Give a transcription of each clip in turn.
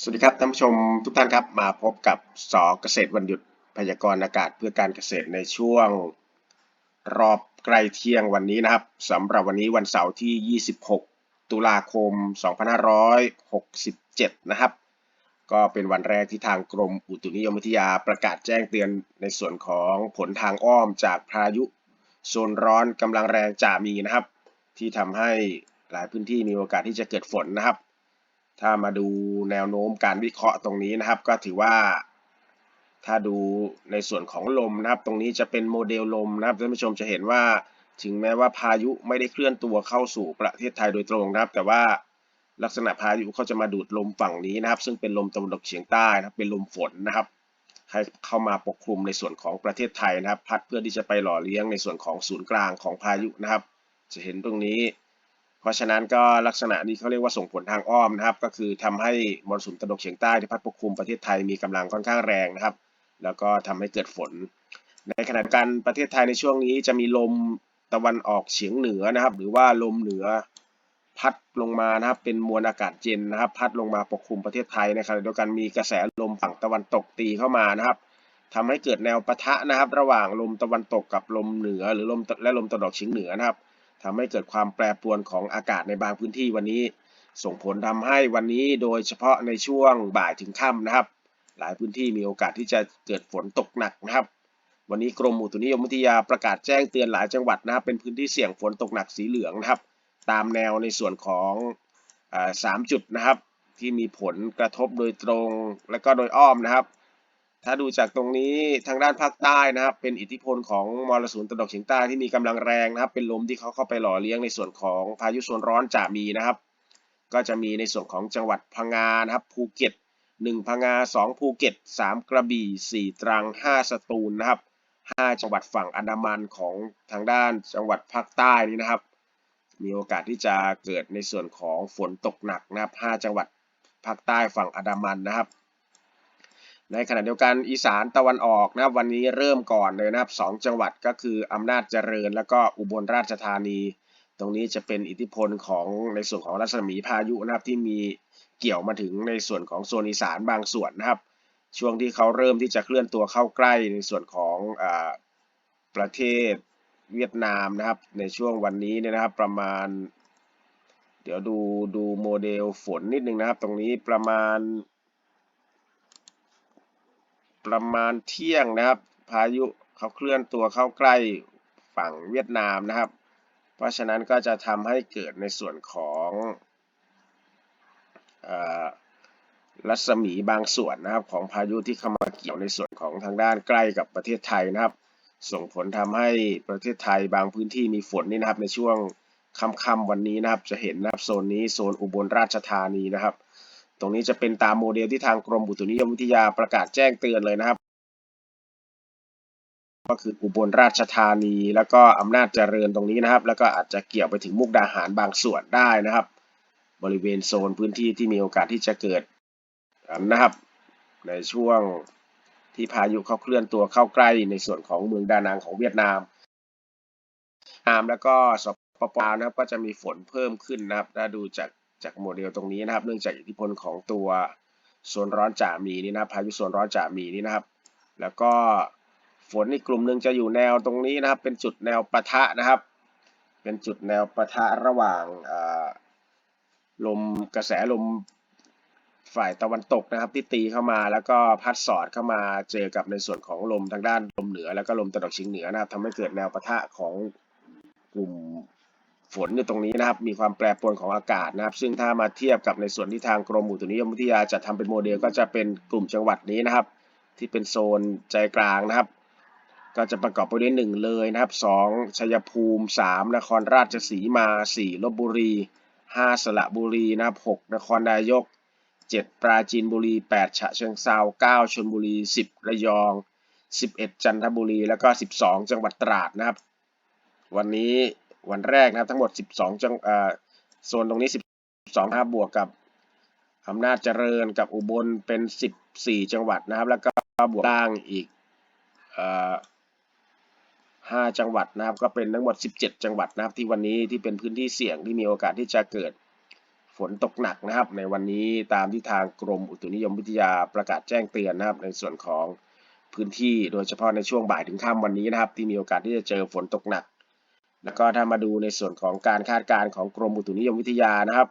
สวัสดีครับท่านผู้ชมทุกท่านครับมาพบกับสอเกษตรวันหยุดพยากรณ์อากาศเพื่อการเกษตรในช่วงรอบใกล้เที่ยงวันนี้นะครับสำหรับวันนี้วันเสาร์ที่ 26 ตุลาคม 2567 นะครับ ก็เป็นวันแรกที่ทางกรมอุตุนิยมวิทยาประกาศแจ้งเตือนในส่วนของผลทางอ้อมจากพายุโซนร้อนกำลังแรงจะมีนะครับ ที่ทำให้หลายพื้นที่มีโอกาสที่จะเกิดฝนนะครับ ถ้ามาดูแนวโน้มการวิเคราะห์ตรงนี้นะครับ ก็ถือว่า ถ้าดูในส่วนของลมนะครับ ตรงนี้จะเป็นโมเดลลมนะครับท่านผู้ชมจะเห็นว่าถึงแม้ว่าพายุไม่ได้เคลื่อนตัวเข้าสู่ประเทศไทยโดยตรงนะครับ แต่ว่าลักษณะพายุเขาจะมาดูดลมฝั่งนี้นะครับ ซึ่งเป็นลมตะวันตกเฉียงใต้นะครับ เป็นลมฝนนะครับให้เข้ามาปกคลุมในส่วนของประเทศไทยนะครับ พัดเพื่อที่จะไปหล่อเลี้ยงในส่วนของศูนย์กลางของพายุนะครับ จะเห็นตรงนี้ ราะฉะนั้นก็ลักษณะนี้เขาเรียกว่าส่งผลทางอ้อมนะครับ ก็คือทำให้มรสุมตะวันตกเฉียงใต้ที่พัดปกคลุมประเทศไทยมีกำลังค่อนข้างแรงนะครับ แล้วก็ทำให้เกิดฝน ในขณะกันประเทศไทยในช่วงนี้จะมีลมตะวันออกเฉียงเหนือนะครับ หรือว่าลมเหนือพัดลงมานะครับ เป็นมวลอากาศเย็นนะครับ พัดลงมาปกคลุมประเทศไทยในขณะเดียวกันมีกระแสลมฝั่งตะวันตกตีเข้ามานะครับทำให้เกิดแนวปะทะนะครับ ระหว่างลมตะวันตกกับลมเหนือ หรือลมและลมตะวันออกเฉียงเหนือนะครับ ทำให้เกิดความแปรปรวนของอากาศในบางพื้นที่วันนี้ ส่งผลทำให้วันนี้โดยเฉพาะในช่วงบ่ายถึงค่ำนะครับ หลายพื้นที่มีโอกาสที่จะเกิดฝนตกหนักนะครับ วันนี้กรมอุตุนิยมวิทยาประกาศแจ้งเตือนหลายจังหวัดนะครับ เป็นพื้นที่เสี่ยงฝนตกหนักสีเหลืองนะครับ ตามแนวในส่วนของอาสามจุดนะครับ ที่มีผลกระทบโดยตรงและก็โดยอ้อมนะครับ ถ้าดูจากตรงนี้ทางด้านภาคใต้นะครับ เป็นอิทธิพลของมรสุมตะวันตกเฉียงใต้ที่มีกำลังแรงนะครับ เป็นลมที่เขาเข้าไปหล่อเลี้ยงในส่วนของพายุโซนร้อนจะมีนะครับ ก็จะมีในส่วนของจังหวัดพังงานะครับภูเก็ตหนึ่งพังงาสองภูเก็ตสามกระบี่สี่ตรังห้าสตูลนะครับห้าจังหวัดฝั่งอันดามันของทางด้านจังหวัดภาคใต้นี้นะครับ มีโอกาสที่จะเกิดในส่วนของฝนตกหนักนะครับห้าจังหวัดภาคใต้ฝั่งอันดามันนะครับ ในขณะเดียวกันอีสานตะวันออกนะครับวันนี้เริ่มก่อนเลยนะครับสองจังหวัดก็คืออำนาจเจริญ แล้วก็อุบลราชธานี ตรงนี้จะเป็นอิทธิพลของในส่วนของรัศมีพายุนะครับที่มีเกี่ยวมาถึงในส่วนของโซนอีสานบางส่วนนะครับ ช่วงที่เขาเริ่มที่จะเคลื่อนตัวเข้าใกล้ในส่วนของอประเทศเวียดนามนะครับ ในช่วงวันนี้เนี่ยนะครับประมาณ เดี๋ยวดูดูโมเดลฝนนิดนึงนะครับ ตรงนี้ประมาณ ประมาณเที่ยงนะครับ พายุเขาเคลื่อนตัวเข้าใกล้ฝั่งเวียดนามนะครับ เพราะฉะนั้นก็จะทำให้เกิดในส่วนของรัศมีบางส่วนนะครับของพายุที่เข้ามาเกี่ยวในส่วนของทางด้านใกล้กับประเทศไทยนะครับ ส่งผลทำให้ประเทศไทยบางพื้นที่มีฝนนี่นะครับในช่วงค่ำๆวันนี้นะครับจะเห็นนะครับโซนนี้โซนอุบลราชธานีนะครับ ตรงนี้จะเป็นตามโมเดลที่ทางกรมอุตุนิยมวิทยาประกาศแจ้งเตือนเลยนะครับ ก็คืออุบลราชธานี แล้วก็อำนาจเจริญตรงนี้นะครับ แล้วก็อาจจะเกี่ยวไปถึงมุกดาหารบางส่วนได้นะครับ บริเวณโซนพื้นที่ที่มีโอกาสที่จะเกิดนะครับ ในช่วงที่พายุเขาเคลื่อนตัวเข้าใกล้ในส่วนของเมืองดานังของเวียดนามนามแล้วก็สปปานะครับก็จะมีฝนเพิ่มขึ้นนะครับถ้าดูจาก จากโมเดลตรงนี้นะครับ เนื่องจากอิทธิพลของตัวโซนร้อนจ่ามีนี่นะพายุโซนร้อนจ่ามีนี่นะครับ แล้วก็ฝนอีกกลุ่มหนึ่งจะอยู่แนวตรงนี้นะครับ เป็นจุดแนวปะทะนะครับ เป็นจุดแนวปะทะระหว่างลมกระแสลมฝ่ายตะวันตกนะครับที่ตีเข้ามาแล้วก็พัดสอดเข้ามาเจอกับในส่วนของลมทางด้านลมเหนือ แล้วก็ลมตะวันออกเฉียงเหนือนะครับทำให้เกิดแนวปะทะของกลุ่ม ฝนอยู่ตรงนี้นะครับ มีความแปรปรวนของอากาศนะครับ ซึ่งถ้ามาเทียบกับในส่วนที่ทางกรมอุตุนิยมวิทยาจะทำเป็นโมเดลก็จะเป็นกลุ่มจังหวัดนี้นะครับ ที่เป็นโซนใจกลางนะครับ ก็จะประกอบไปด้วยหนึ่งเลยนะครับสองชัยภูมิสามนครราชสีมาสี่ลบบุรีห้าสระบุรีนะครับหกนครนายกเจ็ดปราจีนบุรีแปดฉะเชิงเซาเก้าชลบุรีสิบระยองสิบเอ็ดจันทบุรี แล้วก็สิบสองจังหวัดตราดนะครับ วันนี้ วันแรกนะครับทั้งหมดสิบสองจังอ่าโซนตรงนี้สิบสองครับบวกกับอำนาจเจริญกับอุบลเป็นสิบสี่จังหวัดนะครับ แล้วก็บวกล่างอีกอ่าห้าจังหวัดนะครับ ก็เป็นทั้งหมด 17 จังหวัดนะครับ ที่วันนี้ที่เป็นพื้นที่เสี่ยงที่มีโอกาสที่จะเกิดฝนตกหนักนะครับ ในวันนี้ตามที่ทางกรมอุตุนิยมวิทยาประกาศแจ้งเตือนนะครับ ในส่วนของพื้นที่โดยเฉพาะในช่วงบ่ายถึงค่ำวันนี้นะครับ ที่มีโอกาสที่จะเจอฝนตกหนัก แล้วก็ถ้ามาดูในส่วนของการคาดการณ์ของกรมอุตุนิยมวิทยานะครับ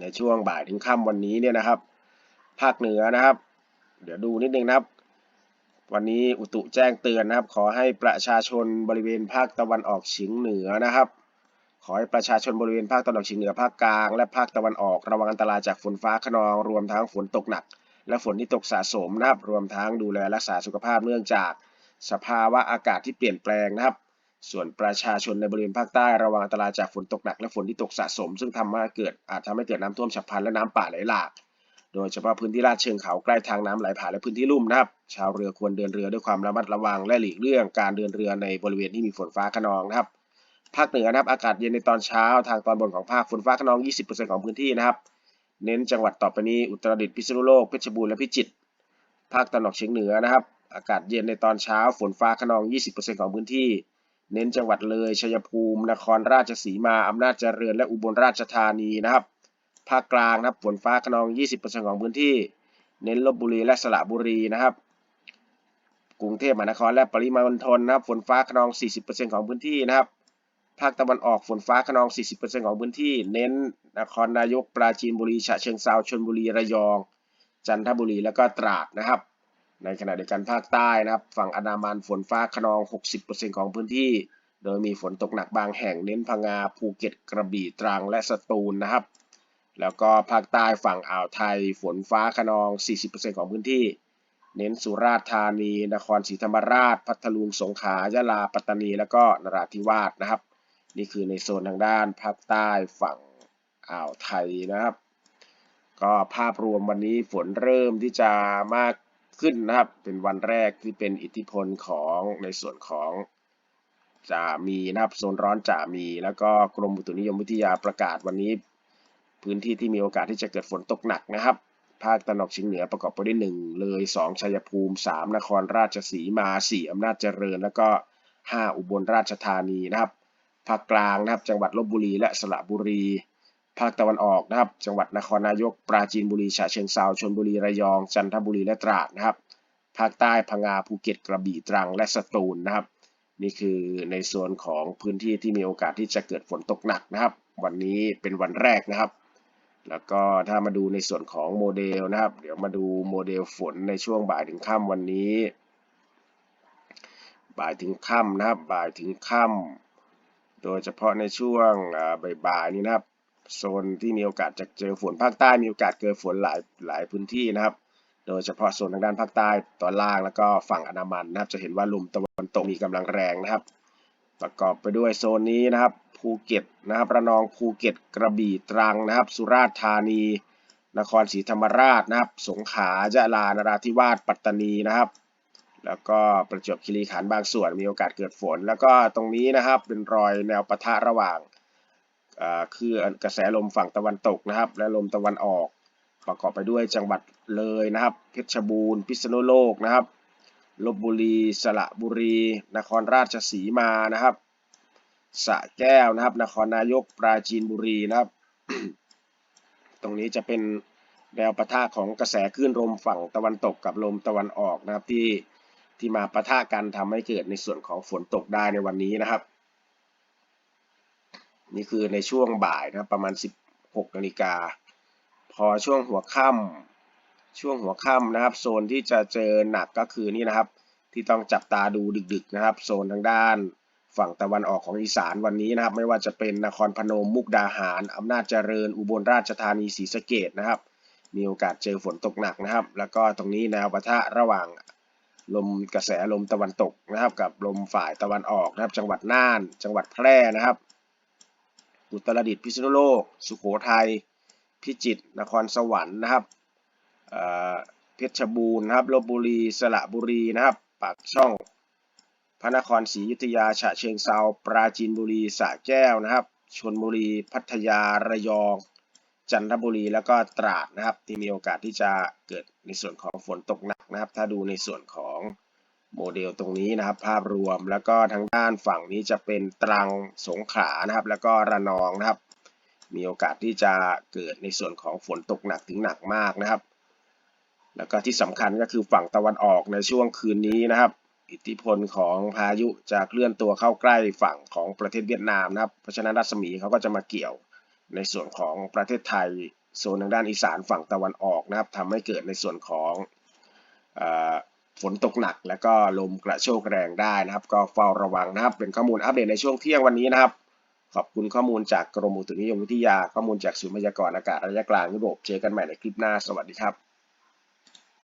ในช่วงบ่ายถึงค่ำวันนี้เนี่ยนะครับ ภาคเหนือนะครับ เดี๋ยวดูนิดนึงนะครับ วันนี้อุตุแจ้งเตือนนะครับ ขอให้ประชาชนบริเวณภาคตะวันออกเฉียงเหนือนะครับ ขอให้ประชาชนบริเวณภาคตะวันออกเฉียงเหนือภาคกลาง และภาคตะวันออกระวังอันตรายจากฝนฟ้าคะนองรวมทั้งฝนตกหนัก และฝนที่ตกสะสมนะครับ รวมทั้งดูแลรักษาสุขภาพเนื่องจากสภาวะอากาศที่เปลี่ยนแปลงนะครับ ส่วนประชาชนในบริเวณภาคใต้ระวังอันตรายจากฝนตกหนักและฝนที่ตกสะสม ซึ่งทำให้เกิดอาจทำให้เกิดน้ำท่วมฉับพลันและน้ำป่าไหลหลาก โดยเฉพาะพื้นที่ลาดเชิงเขาใกล้ทางน้ำไหลผ่านและพื้นที่ลุ่มนะครับ ชาวเรือควรเดินเรือด้วยความระมัดระวังและหลีกเลี่ยงการเดินเรือในบริเวณที่มีฝนฟ้าคะนองนะครับ ภาคเหนือนะครับอากาศเย็นในตอนเช้าทางตอนบนของภาคฝนฟ้าคะนอง 20%ของพื้นที่นะครับ เน้นจังหวัดต่อไปนี้อุตรดิตถ์พิษณุโลกเพชรบูรณ์และพิจิตร ภาคตะวันออกเฉียงเหนือนะครับ อากาศเย็นในตอนเช้าฝนฟ้าคะนอง 20%ของพื้นที่ เน้นจังหวัดเลยชัยภูมิ นครราชสีมา อำนาจเจริญ และอุบลราชธานีนะครับ ภาคกลางนะครับฝนฟ้าคะนอง 20%ของพื้นที่ เน้นลบบุรีและสระบุรีนะครับ กรุงเทพมหานครและปริมณฑลนะครับ ฝนฟ้าคะนอง 40%ของพื้นที่นะครับ ภาคตะวันออกฝนฟ้าคะนอง 40%ของพื้นที่ เน้นนครนายก ปราจีนบุรี ฉะเชิงเทราชลบุรี ระยอง จันทบุรี แล้วก็ตราดนะครับ ในขณะเดียวกันภาคใต้นะครับ ฝั่งอันดามันฝนฟ้าคะนอง 60%ของพื้นที่ โดยมีฝนตกหนักบางแห่งเน้นพังงาภูเก็ตกระบี่ตรังและสตูลนะครับ แล้วก็ภาคใต้ฝั่งอ่าวไทย ฝนฟ้าคะนอง 40%ของพื้นที่ เน้นสุราษฎร์ธานี นครศรีธรรมราช พัทลุงสงขลายะลาปัตตานี แล้วก็นราธิวาสนะครับ นี่คือในโซนทางด้านภาคใต้ฝั่งอ่าวไทยนะครับ ก็ภาพรวมวันนี้ฝนเริ่มที่จะมาก ขึ้นนะครับ เป็นวันแรกที่เป็นอิทธิพลของในส่วนของจะมีนะครับโซนร้อนจะมี แล้วก็กรมอุตุนิยมวิทยาประกาศวันนี้ พื้นที่ที่มีโอกาสที่จะเกิดฝนตกหนักนะครับ ภาคตะวันออกเฉียงเหนือประกอบไปด้วยหนึ่งเลยสองชัยภูมิสามนครราชสีมาสี่อำนาจเจริญ แล้วก็ห้าอุบลราชธานีนะครับภาคกลางนะครับจังหวัดลบบุรีและสระบุรี ภาคตะวันออกนะครับ จังหวัดนครนายก ปราจีนบุรีฉะเชิงเทราชลบุรีระยอง จันทบุรีและตราดนะครับ ภาคใต้พังงาภูเก็ตกระบี่ตรังและสตูลนะครับ นี่คือในส่วนของพื้นที่ที่มีโอกาสที่จะเกิดฝนตกหนักนะครับ วันนี้เป็นวันแรกนะครับ แล้วก็ถ้ามาดูในส่วนของโมเดลนะครับ เดี๋ยวมาดูโมเดลฝนในช่วงบ่ายถึงค่ำวันนี้ บ่ายถึงค่ำนะครับ บ่ายถึงค่ำโดยเฉพาะในช่วงบ่ายๆนี้นะครับ โซนที่มีโอกาสจะเจอฝนภาคใต้มีโอกาสเกิดฝนหลายหลายพื้นที่นะครับ โดยเฉพาะโซนทางด้านภาคใต้ตอนล่างแล้วก็ฝั่งอันดามันนะครับ จะเห็นว่าลมตะวันตกมีกำลังแรงนะครับ ประกอบไปด้วยโซนนี้นะครับ ภูเก็ตนะครับระนองภูเก็ตกระบี่ตรังนะครับ สุราษฎร์ธานี นครศรีธรรมราชนะครับ สงขลายะลานราธิวาสปัตตานีนะครับแล้วก็ประจวบคีรีขันธ์บางส่วนมีโอกาสเกิดฝน แล้วก็ตรงนี้นะครับเป็นรอยแนวปะทะระหว่าง คือกระแสลมฝั่งตะวันตกนะครับ และลมตะวันออก ประกอบไปด้วยจังหวัดเลยนะครับ เพชรบูรณ์พิษณุโลกนะครับลบบุรี สระบุรี นครราชสีมานะครับสระแก้วนะครับ นครนายกปราจีนบุรีนะครับ ตรงนี้จะเป็นแนวปะทะของกระแสคลื่นลมฝั่งตะวันตกกับลมตะวันออกนะครับที่ที่มาปะทะกันทำให้เกิดในส่วนของฝนตกได้ในวันนี้นะครับ นี่คือในช่วงบ่ายนะครับประมาณ 16นาฬิกาพอช่วงหัวค่ำช่วงหัวค่ำนะครับ โซนที่จะเจอหนักก็คือนี่นะครับ ที่ต้องจับตาดูดึกๆนะครับ โซนทางด้านฝั่งตะวันออกของอีสานวันนี้นะครับ ไม่ว่าจะเป็นนครพนมมุกดาหารอำนาจเจริญ อุบลราชธานีศรีสะเกดนะครับ มีโอกาสเจอฝนตกหนักนะครับ แล้วก็ตรงนี้แนวปะทะระหว่างลมกระแสลมตะวันตกนะครับ กับลมฝ่ายตะวันออกนะครับ จังหวัดน่าน จังหวัดแพร่นะครับ อุตรดิตถ์พิษณุโลก สุโขทัย พิจิตร นครสวรรค์นะครับเพชรบูรณ์นะครับลบบุรีสระบุรีนะครับ ปากช่อง พระนครศรีอยุธยา ฉะเชิงเซาปราจีนบุรีสระแก้วนะครับ ชลบุรี พัทยา ระยอง จันทบุรี แล้วก็ตราดนะครับ ที่มีโอกาสที่จะเกิดในส่วนของฝนตกหนักนะครับ ถ้าดูในส่วนของ โมเดลตรงนี้นะครับ ภาพรวมแล้วก็ทางด้านฝั่งนี้จะเป็นตรังสงขลานะครับ แล้วก็ระนองนะครับ มีโอกาสที่จะเกิดในส่วนของฝนตกหนักถึงหนักมากนะครับ แล้วก็ที่สำคัญก็คือฝั่งตะวันออกในช่วงคืนนี้นะครับ อิทธิพลของพายุจะเคลื่อนตัวเข้าใกล้ฝั่งของประเทศเวียดนามนะครับ เพราะฉะนั้นรัศมีเขาก็จะมาเกี่ยวในส่วนของประเทศไทยโซนทางด้านอีสานฝั่งตะวันออกนะครับทำให้เกิดในส่วนของ ฝนตกหนัก และก็ลมกระโชกแรงได้นะครับ ก็เฝ้าระวังนะครับ เป็นข้อมูลอัปเดตในช่วงเที่ยงวันนี้นะครับ ขอบคุณข้อมูลจากกรมอุตุนิยมวิทยาข้อมูลจากศูนย์พยากรณ์อากาศระยะกลางยุโรปเจอกันใหม่ในคลิปหน้าสวัสดีครับ